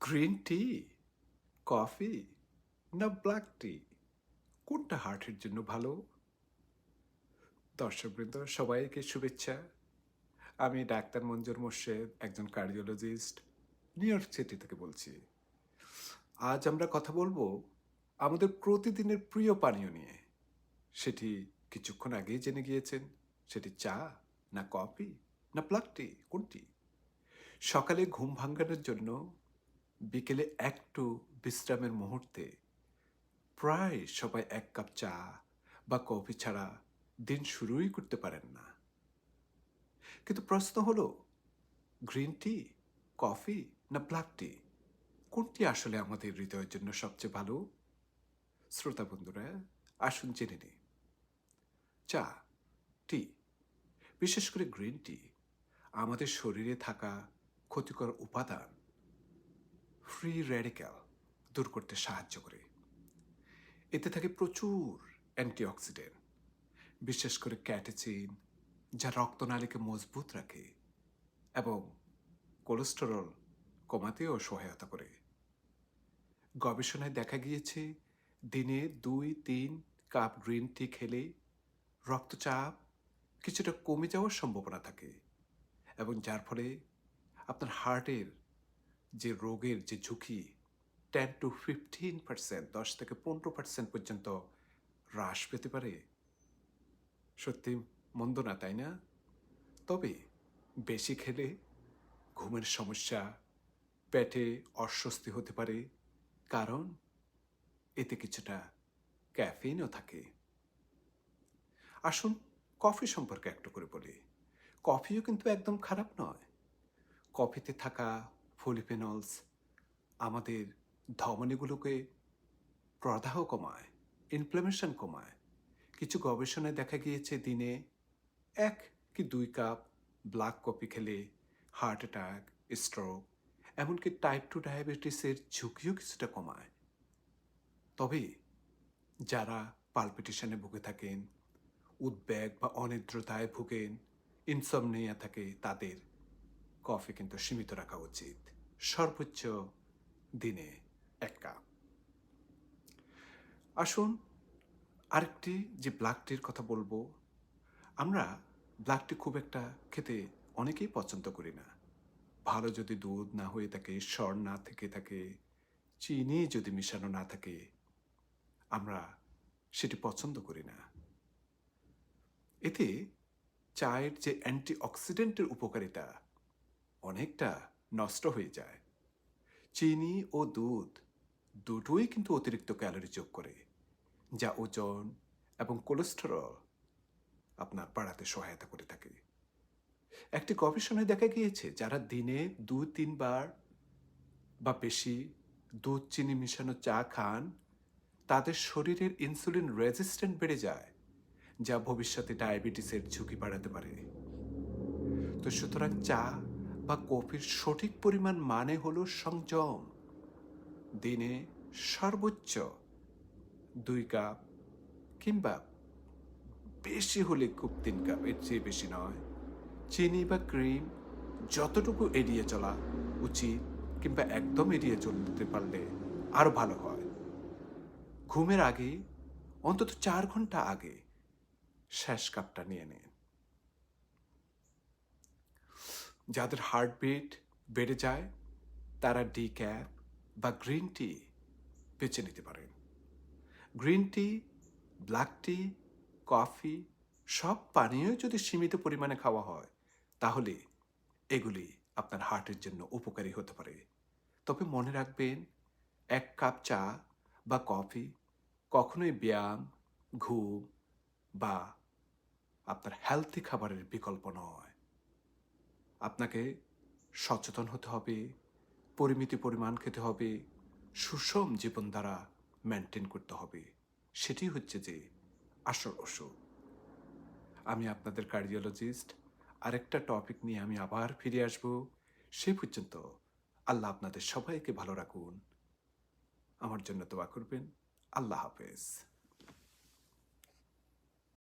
Green tea coffee না black tea কোনটা হার্টের জন্য ভালো? দর্শকবৃন্দ, সবাইকে শুভেচ্ছা। আমি ডাক্তার মঞ্জুর মোর্শেদ, একজন কার্ডিওলজিস্ট নিউ ইয়র্ক সিটি থেকে বলছি। আজ আমরা কথা বলব আমাদের প্রতিদিনের প্রিয় পানীয় নিয়ে। সেটি কিছুক্ষণ আগেই জেনে গিয়েছেন, সেটি চা, না কফি না ব্ল্যাক টি কোনটি? সকালে ঘুম ভাঙানোর জন্য বিকেলে একটু বিশ্রামের মুহূর্তে প্রায় সবাই এক কাপ চা বা কফি ছাড়া দিন শুরুই করতে পারেন না। কিন্তু প্রশ্ন হলো, গ্রিন টি, কফি না ব্ল্যাক টি, কোনটি আসলে আমাদের হৃদয়ের জন্য সবচেয়ে ভালো? শ্রোতা বন্ধুরা, আসুন জেনে নিই। চা, টি, বিশেষ করে গ্রিন টি, আমাদের শরীরে থাকা ক্ষতিকর উপাদান ফ্রি রেডিক্যাল দূর করতে সাহায্য করে। এতে থাকে প্রচুর অ্যান্টিঅক্সিডেন্ট, বিশেষ করে ক্যাটেচিন, যা রক্তনালীকে মজবুত রাখে এবং কোলেস্টেরল কমাতেও সহায়তা করে। গবেষণায় দেখা গিয়েছে, দিনে দুই, তিন কাপ গ্রিন টি খেলে রক্তচাপ কিছুটা কমে যাওয়ার সম্ভাবনা থাকে এবং যার ফলে আপনার হার্টের যে রোগের যে ঝুঁকি টেন টু ফিফটিন পার্সেন্ট দশ থেকে পনেরো পার্সেন্ট পর্যন্ত হ্রাস পেতে পারে। সত্যি মন্দ না, তাই না? তবে বেশি খেলে ঘুমের সমস্যা, পেটে অস্বস্তি হতে পারে, কারণ এতে কিছুটা ক্যাফিনও থাকে। আসুন কফি সম্পর্কে একটু করে বলি। কফিও কিন্তু একদম খারাপ নয়। কফিতে থাকা ফলিফেনলস আমাদের ধমনীগুলোকে প্রদাহ কমায় ইনফ্লামেশন কমায়। কিছু গবেষণায় দেখা গিয়েছে দিনে এক কি দুই কাপ ব্ল্যাক কফি খেলে হার্ট অ্যাটাক স্ট্রোক এমনকি টাইপ টু ডায়াবেটিসের ঝুঁকিও কিছুটা কমায়। তবে যারা পালপিটেশনে ভুগে থাকেন, উদ্বেগ বা অনিদ্রতায় ভুগেন ইনসমনিয়া থাকে, তাদের কফি কিন্তু সীমিত রাখা উচিত। সর্বোচ্চ দিনে এক কাপ। আসুন আরেকটি যে ব্ল্যাক টির কথা বলব, আমরা ব্ল্যাক টি খুব একটা খেতে অনেকেই পছন্দ করি না। ভালো যদি দুধ না হয়ে থাকে, স্বর না থেকে থাকে, চিনি যদি মিশানো না থাকে, আমরা সেটি পছন্দ করি না। এতে চায়ের যে অ্যান্টি অক্সিডেন্টের উপকারিতা অনেকটা নষ্ট হয়ে যায়। চিনি ও দুধ দুটোই কিন্তু অতিরিক্ত ক্যালোরি যোগ করে, যা ওজন এবং কোলেস্টেরল আপনার বাড়াতে সহায়তা করে থাকে। একটি গবেষণায় দেখা গিয়েছে, যারা দিনে দু তিনবার বা বেশি দুধ, চিনি মিশানো চা খান, তাদের শরীরের ইনসুলিন রেজিস্ট্যান্ট বেড়ে যায়, যা ভবিষ্যতে ডায়াবেটিসের ঝুঁকি বাড়াতে পারে। তো সুতরাং চা বা কফির সঠিক পরিমাণ মানে হলো সংযম। দিনে সর্বোচ্চ দুই কাপ কিংবা বেশি হলে খুব তিন কাপ, এর চেয়ে বেশি নয়। চিনি বা ক্রিম যতটুকু এড়িয়ে চলা উচিত কিংবা একদম এড়িয়ে চলতে পারলে আরও ভালো হয়। ঘুমের আগে, অন্তত চার ঘণ্টা আগে শেষ কাপটা নিয়ে নিন। যাদের হার্টবিট বেড়ে যায়, তারা ডি ক্যাপ বা গ্রিন টি বেছে নিতে পারেন। Green tea black tea coffee সব পানীয় যদি সীমিত পরিমাণে খাওয়া হয়, তাহলে এগুলি আপনার হার্টের জন্য উপকারী হতে পারে। তবে মনে রাখবেন, এক কাপ চা বা কফি কখনোই ব্যায়াম, ঘুম বা আপনার হেলথি খাবারের বিকল্প নয়। আপনাকে সচেতন হতে হবে, পরিমিতি পরিমাণ খেতে হবে, সুষম জীবনধারা মেনটেন করতে হবে। সেটি হচ্ছে যে, আসল ওষুধ আমি আপনাদের কার্ডিওলজিস্ট আরেকটা টপিক নিয়ে আমি আবার ফিরে আসব। সে পর্যন্ত আল্লাহ আপনাদের সবাইকে ভালো রাখুন। আমার জন্য দোয়া করবেন। আল্লাহ হাফেজ।